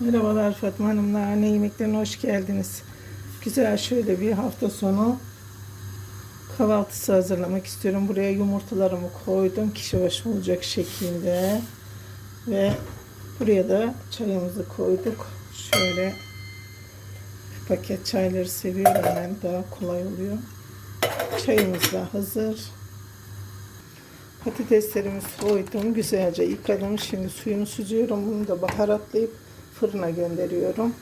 Merhabalar Fatma Hanım'la anne yemeklerine hoş geldiniz. Güzel şöyle bir hafta sonu kahvaltısı hazırlamak istiyorum. Buraya yumurtalarımı koydum. Kişi başı olacak şekilde. Ve buraya da çayımızı koyduk. Şöyle bir paket çayları seviyorum ben. Daha kolay oluyor. Çayımız da hazır. Patateslerimi soydum. Güzelce yıkadım. Şimdi suyunu süzüyorum. Bunu da baharatlayıp fırına gönderiyorum.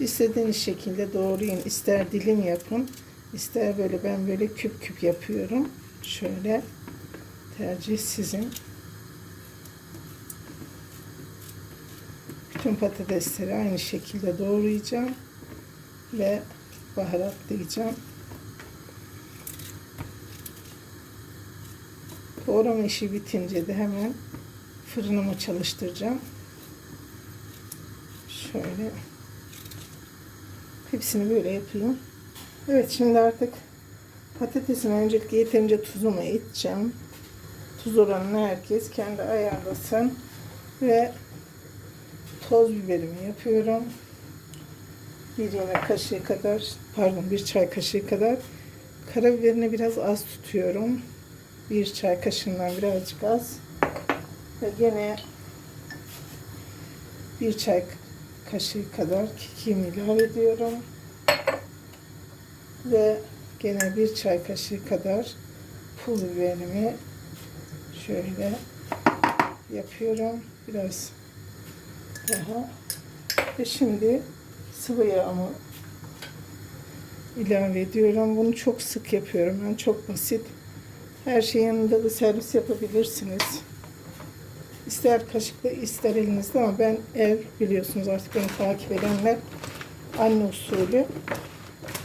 İstediğiniz şekilde doğrayın. İster dilim yapın. ister böyle ben böyle küp küp yapıyorum. Şöyle tercih sizin. Bütün patatesleri aynı şekilde doğrayacağım ve baharatlayacağım. Doğrama işi bitince de hemen fırınımı çalıştıracağım. Şöyle hepsini böyle yapayım. Evet şimdi artık patatesin öncelikle yeterince tuzumu edeceğim. Tuz oranını herkes kendi ayarlasın. Ve toz biberimi yapıyorum. Bir yemek kaşığı kadar, pardon bir çay kaşığı kadar. Karabiberini biraz az tutuyorum. Bir çay kaşığından birazcık az. Ve gene bir çay kaşığı kadar kekiğimi ilave ediyorum. Ve gene bir çay kaşığı kadar pul biberimi şöyle yapıyorum. Biraz daha. Ve şimdi sıvı yağımı ilave ediyorum. Bunu çok sık yapıyorum. Ben çok basit. Her şeyin yanında da servis yapabilirsiniz. İster kaşıkla ister elinizde ama ben ev biliyorsunuz artık beni takip edenler anne usulü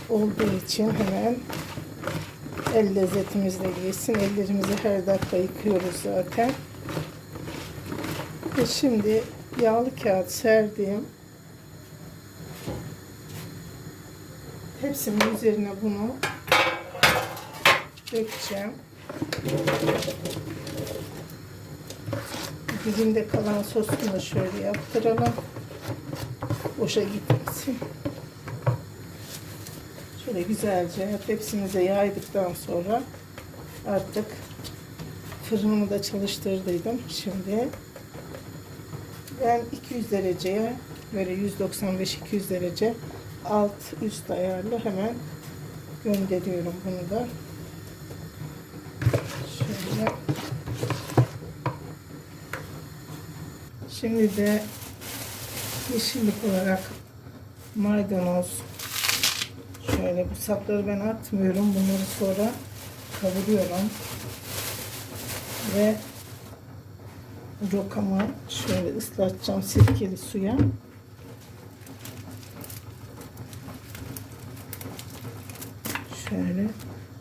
olduğu için hemen el lezzetimizle yesin. Ellerimizi her dakika yıkıyoruz zaten. Ve şimdi yağlı kağıt serdiğim hepsinin üzerine bunu dökeceğim. Dibinde kalan sosunu şöyle yaptıralım. Boşa gitmesin. Şöyle güzelce hepsimize yaydıktan sonra artık fırınımı da çalıştırdıydım. Şimdi ben 200 dereceye böyle 195-200 derece alt üst ayarlı hemen gönderiyorum bunu da. Şöyle Şimdi de yeşillik olarak maydanoz şöyle bu sapları ben atmıyorum. Bunları sonra kavuruyorum. Ve rokamı şöyle ıslatacağım sirkeli suya. Şöyle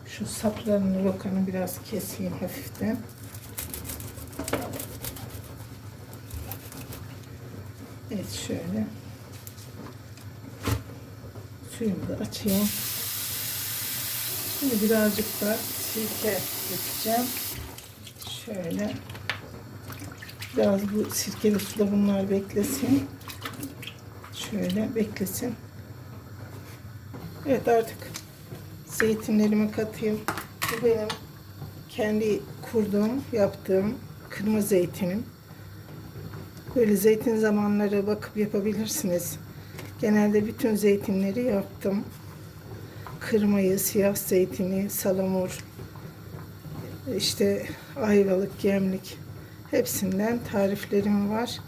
şu saplarını rokanı biraz keseyim hafiften. Evet şöyle. Suyumu da açayım. Şimdi birazcık da sirke dökeceğim. Şöyle. Biraz bu sirkeli suda bunlar beklesin. Şöyle beklesin. Evet artık zeytinlerimi katayım. Bu benim kendi kurduğum, yaptığım kırmızı zeytinim. Böyle zeytin zamanları bakıp yapabilirsiniz. Genelde bütün zeytinleri yaptım. Kırmayı, siyah zeytini, salamur, işte ayvalık, gemlik hepsinden tariflerim var.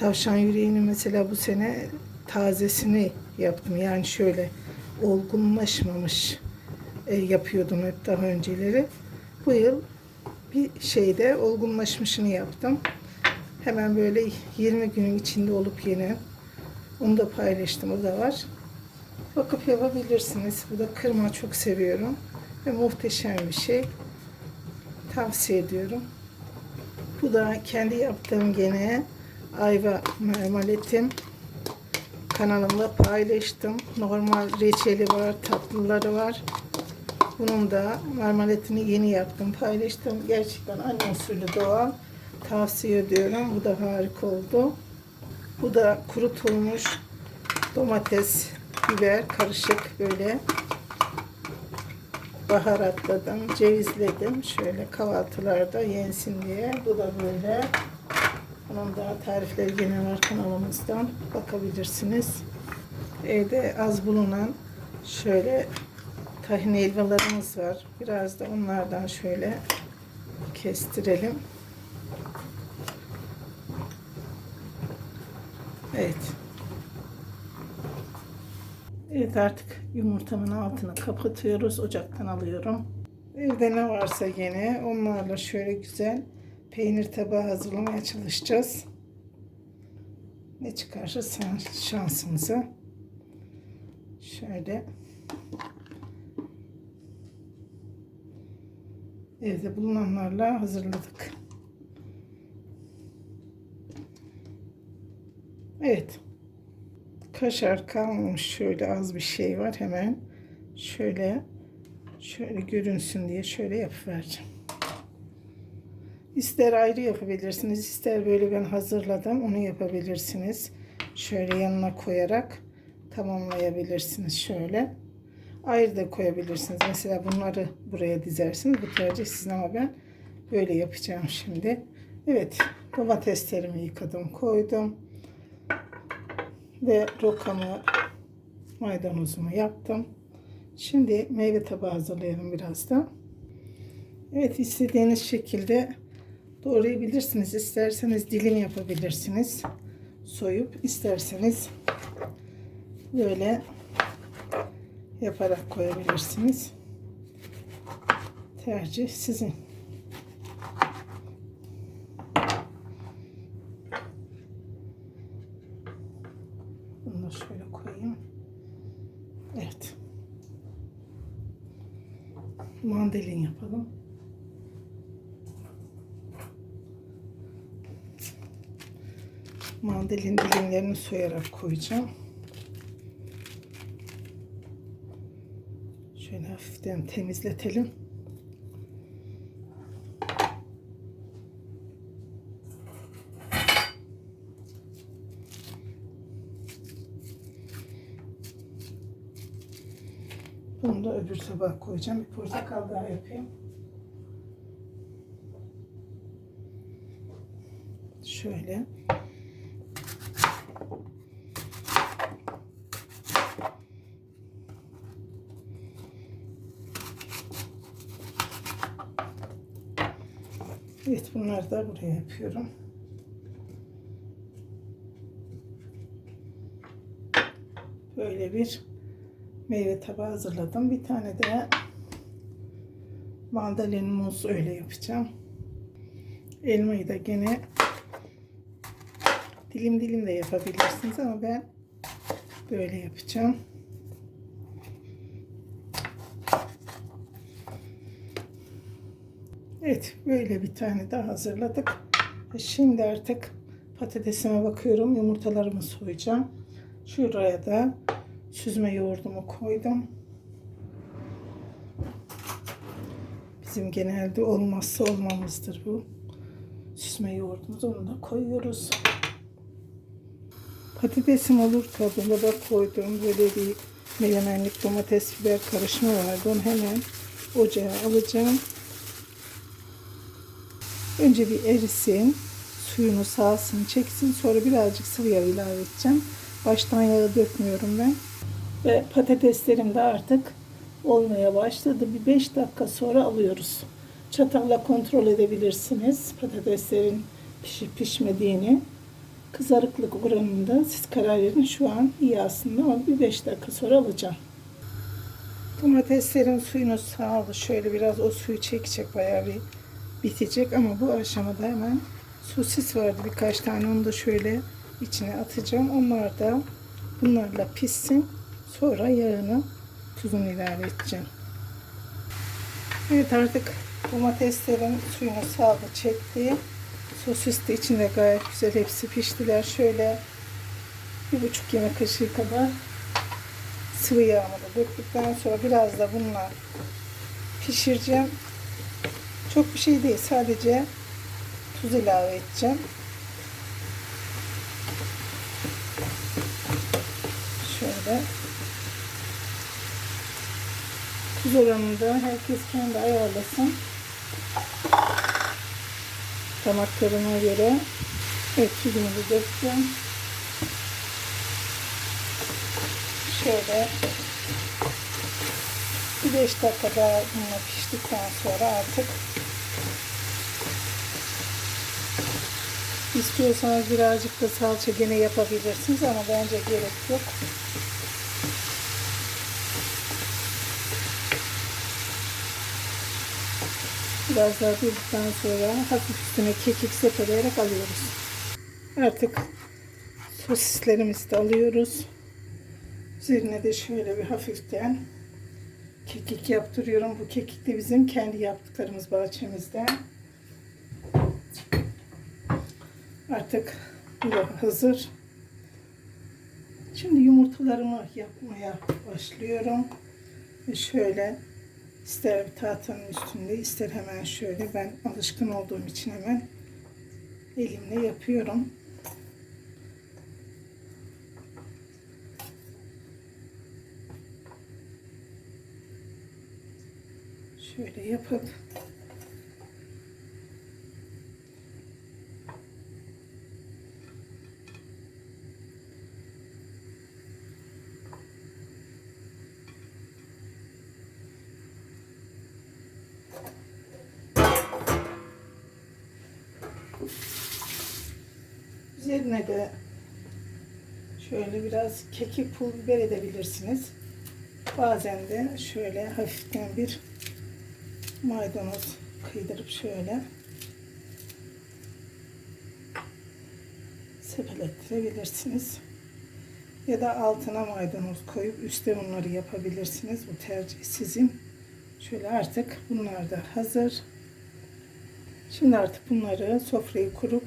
Tavşan yüreğini mesela bu sene tazesini yaptım. Yani şöyle olgunlaşmamış e, yapıyordum hep daha önceleri. Bu yıl bir şeyde olgunlaşmışını yaptım. Hemen böyle 20 günün içinde olup yine onu da paylaştım. O da var. Bakıp yapabilirsiniz. Bu da kırma çok seviyorum. Ve muhteşem bir şey. Tavsiye ediyorum. Bu da kendi yaptığım gene ayva marmaletim. Kanalımda paylaştım. Normal reçeli var, tatlıları var. Bunun da marmaletini yeni yaptım, paylaştım. Gerçekten anne usulü doğal. Tavsiye ediyorum. Bu da harika oldu. Bu da kurutulmuş domates, biber karışık böyle baharatladım, cevizledim. Şöyle kahvaltılarda yensin diye. Bu da böyle. Bunun da tarifleri gene var kanalımızdan. Bakabilirsiniz. Evde az bulunan şöyle tahin helvalarımız var. Biraz da onlardan şöyle kestirelim. Evet. Evet artık yumurtamın altını kapatıyoruz. Ocaktan alıyorum. Evde ne varsa gene onlarla şöyle güzel peynir tabağı hazırlamaya çalışacağız. Ne çıkarsa şansımıza. Şöyle evde bulunanlarla hazırladık. Evet. Kaşar kalmamış şöyle az bir şey var hemen şöyle şöyle görünsün diye şöyle yapıvereceğim. İster ayrı yapabilirsiniz ister böyle ben hazırladım onu yapabilirsiniz. Şöyle yanına koyarak tamamlayabilirsiniz şöyle. Ayrı da koyabilirsiniz. Mesela bunları buraya dizersiniz. Bu tercih sizin ama ben böyle yapacağım şimdi. Evet domateslerimi yıkadım koydum ve rokamı maydanozumu yaptım. Şimdi meyve tabağı hazırlayalım biraz da. Evet istediğiniz şekilde doğrayabilirsiniz. İsterseniz dilim yapabilirsiniz. Soyup isterseniz böyle yaparak koyabilirsiniz. Tercih sizin. Bunu da şöyle koyayım. Evet. Mandalin yapalım. Mandalin dilimlerini soyarak koyacağım. Şöyle hafiften temizletelim. Bunu da öbür tabağa koyacağım. Bir portakal daha yapayım. Şöyle. Evet bunları da buraya yapıyorum. Böyle bir meyve tabağı hazırladım. Bir tane de mandalin muz öyle yapacağım. Elmayı da gene dilim dilim de yapabilirsiniz ama ben böyle yapacağım. Evet böyle bir tane daha hazırladık. Şimdi artık patatesime bakıyorum. Yumurtalarımı soyacağım. Şuraya da süzme yoğurdumu koydum. Bizim genelde olmazsa olmamızdır bu. Süzme yoğurdumuz onu da koyuyoruz. Patatesim olur kabına da koydum. Böyle bir menemenlik domates biber karışımı vardı. Onu hemen ocağa alacağım. Önce bir erisin. Suyunu salsın, çeksin. Sonra birazcık sıvı yağ ilave edeceğim. Baştan yağı dökmüyorum ben. Ve patateslerim de artık olmaya başladı. Bir 5 dakika sonra alıyoruz. Çatalla kontrol edebilirsiniz patateslerin pişip pişmediğini. Kızarıklık oranında siz karar verin. Şu an iyi aslında ama bir 5 dakika sonra alacağım. Domateslerin suyunu sağlı. Şöyle biraz o suyu çekecek bayağı bir bitecek ama bu aşamada hemen sosis vardı birkaç tane onu da şöyle içine atacağım. Onlar da bunlarla pişsin. Sonra yağını tuzunu ilave edeceğim. Evet artık domateslerin suyunu saldı çekti. Sosis de içinde gayet güzel hepsi piştiler. Şöyle bir buçuk yemek kaşığı kadar sıvı yağımı da döktükten sonra biraz da bununla pişireceğim. Çok bir şey değil. Sadece tuz ilave edeceğim. şöyle. Tuz oranını da herkes kendi ayarlasın. Damak tadına göre. Evet tuzumu da döktüm. Şöyle bir 5 dakika daha bununla piştikten sonra artık istiyorsanız birazcık da salça gene yapabilirsiniz ama bence gerek yok. Biraz daha durduktan sonra hafif üstüne kekik sepeleyerek alıyoruz. Artık sosislerimizi de alıyoruz. Üzerine de şöyle bir hafiften kekik yaptırıyorum. Bu kekik de bizim kendi yaptıklarımız bahçemizde. Artık hazır. Şimdi yumurtalarımı yapmaya başlıyorum. Ve şöyle ister tahtanın üstünde ister hemen şöyle ben alışkın olduğum için hemen elimle yapıyorum. Şöyle yapıp Üzerine de şöyle biraz kekik pul biber edebilirsiniz. Bazen de şöyle hafiften bir maydanoz kıydırıp şöyle sepelettirebilirsiniz. Ya da altına maydanoz koyup üstte bunları yapabilirsiniz. Bu tercih sizin. Şöyle artık bunlar da hazır. Şimdi artık bunları sofrayı kurup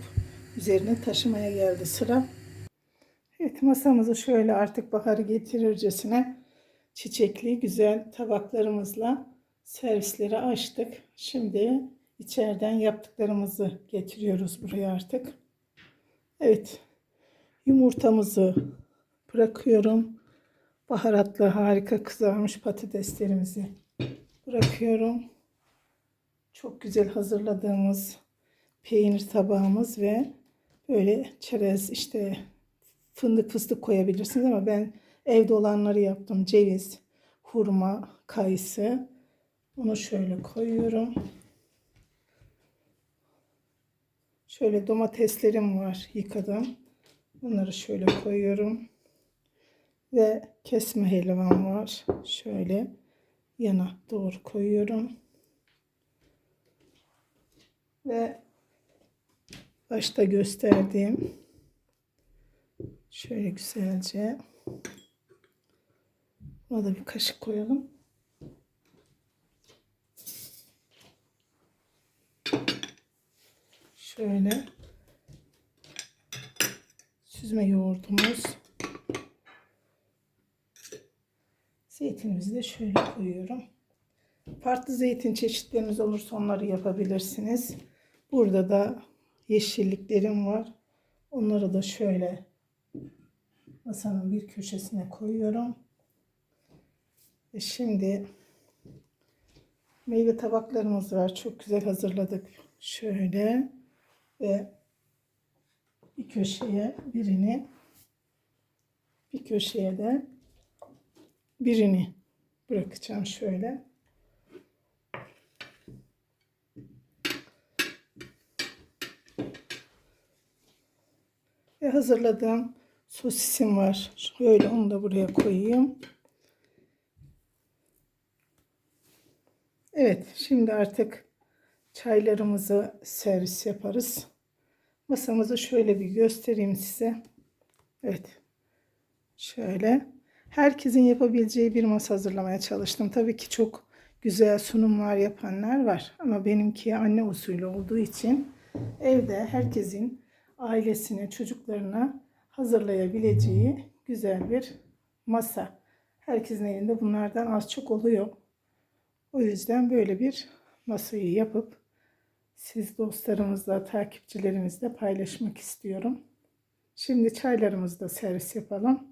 üzerine taşımaya geldi sıra. Evet masamızı şöyle artık baharı getirircesine çiçekli güzel tabaklarımızla servisleri açtık. Şimdi içeriden yaptıklarımızı getiriyoruz buraya artık. Evet yumurtamızı bırakıyorum. Baharatlı harika kızarmış patateslerimizi bırakıyorum. Çok güzel hazırladığımız peynir tabağımız ve böyle çerez işte fındık fıstık koyabilirsiniz ama ben evde olanları yaptım. Ceviz, hurma, kayısı. Onu şöyle koyuyorum. Şöyle domateslerim var yıkadım. Bunları şöyle koyuyorum. Ve kesme helvam var. Şöyle yana doğru koyuyorum. Ve başta gösterdiğim şöyle güzelce buna da bir kaşık koyalım. Şöyle süzme yoğurdumuz. Zeytinimizi de şöyle koyuyorum. Farklı zeytin çeşitleriniz olursa onları yapabilirsiniz. Burada da yeşilliklerim var. Onları da şöyle masanın bir köşesine koyuyorum. Ve şimdi meyve tabaklarımız var. Çok güzel hazırladık. Şöyle ve bir köşeye birini bir köşeye de birini bırakacağım şöyle. Hazırladığım sosisim var. Şöyle onu da buraya koyayım. Evet, şimdi artık çaylarımızı servis yaparız. Masamızı şöyle bir göstereyim size. Evet. Şöyle. Herkesin yapabileceği bir masa hazırlamaya çalıştım. Tabii ki çok güzel sunumlar yapanlar var. Ama benimki anne usulü olduğu için evde herkesin ailesine, çocuklarına hazırlayabileceği güzel bir masa. Herkesin elinde bunlardan az çok oluyor. O yüzden böyle bir masayı yapıp siz dostlarımızla, takipçilerimizle paylaşmak istiyorum. Şimdi çaylarımızı da servis yapalım.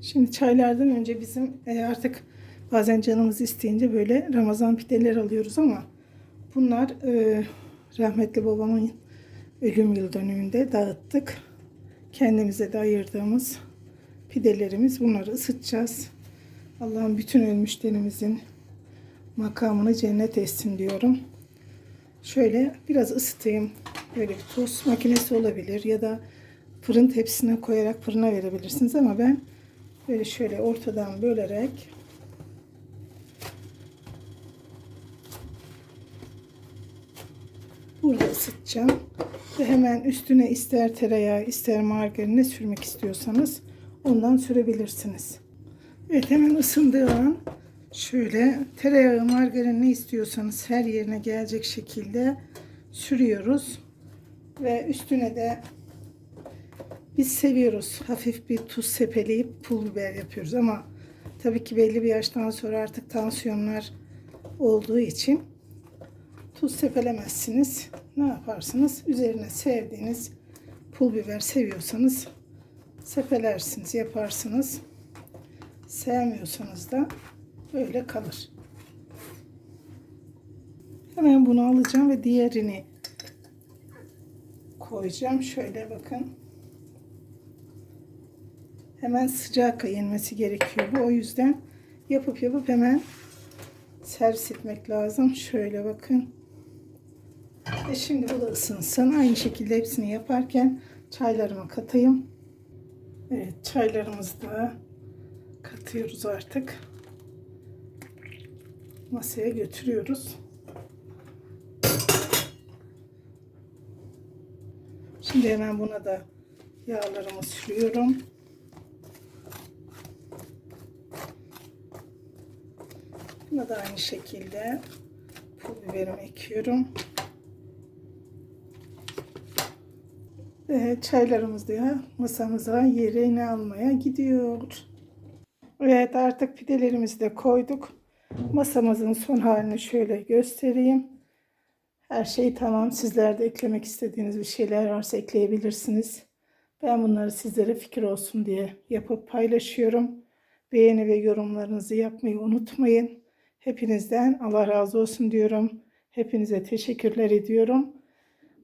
Şimdi çaylardan önce bizim e, artık bazen canımız isteyince böyle Ramazan pideler alıyoruz ama bunlar e, rahmetli babamın ölüm yıl dönümünde dağıttık. Kendimize de ayırdığımız pidelerimiz bunları ısıtacağız. Allah'ın bütün ölmüşlerimizin makamını cennet etsin diyorum. Şöyle biraz ısıtayım. Böyle bir tost makinesi olabilir ya da fırın tepsisine koyarak fırına verebilirsiniz ama ben böyle şöyle ortadan bölerek burada ısıtacağım. Hemen üstüne ister tereyağı ister margarin ne sürmek istiyorsanız ondan sürebilirsiniz. Evet hemen ısındığı an şöyle tereyağı margarin ne istiyorsanız her yerine gelecek şekilde sürüyoruz. Ve üstüne de biz seviyoruz. Hafif bir tuz sepeleyip pul biber yapıyoruz ama tabii ki belli bir yaştan sonra artık tansiyonlar olduğu için tuz sepelemezsiniz. Ne yaparsınız? Üzerine sevdiğiniz pul biber seviyorsanız sepelersiniz, yaparsınız. Sevmiyorsanız da böyle kalır. Hemen bunu alacağım ve diğerini koyacağım. Şöyle bakın. Hemen sıcak yenmesi gerekiyor bu. O yüzden yapıp yapıp hemen servis etmek lazım. Şöyle bakın. Ve şimdi bu da ısınsın. Aynı şekilde hepsini yaparken çaylarımı katayım. Evet çaylarımızı da katıyoruz artık. Masaya götürüyoruz. Şimdi hemen buna da yağlarımı sürüyorum. Buna da aynı şekilde pul biberimi ekiyorum. Çaylarımız da masamıza yerine almaya gidiyor. Evet artık pidelerimizi de koyduk. Masamızın son halini şöyle göstereyim. Her şey tamam. Sizler de eklemek istediğiniz bir şeyler varsa ekleyebilirsiniz. Ben bunları sizlere fikir olsun diye yapıp paylaşıyorum. Beğeni ve yorumlarınızı yapmayı unutmayın. Hepinizden Allah razı olsun diyorum. Hepinize teşekkürler ediyorum.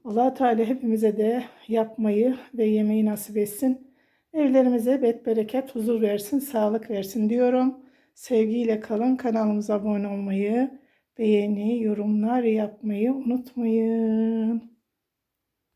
Allah Teala hepimize de yapmayı ve yemeği nasip etsin. Evlerimize bet bereket, huzur versin, sağlık versin diyorum. Sevgiyle kalın. Kanalımıza abone olmayı, beğeni, yorumlar yapmayı unutmayın.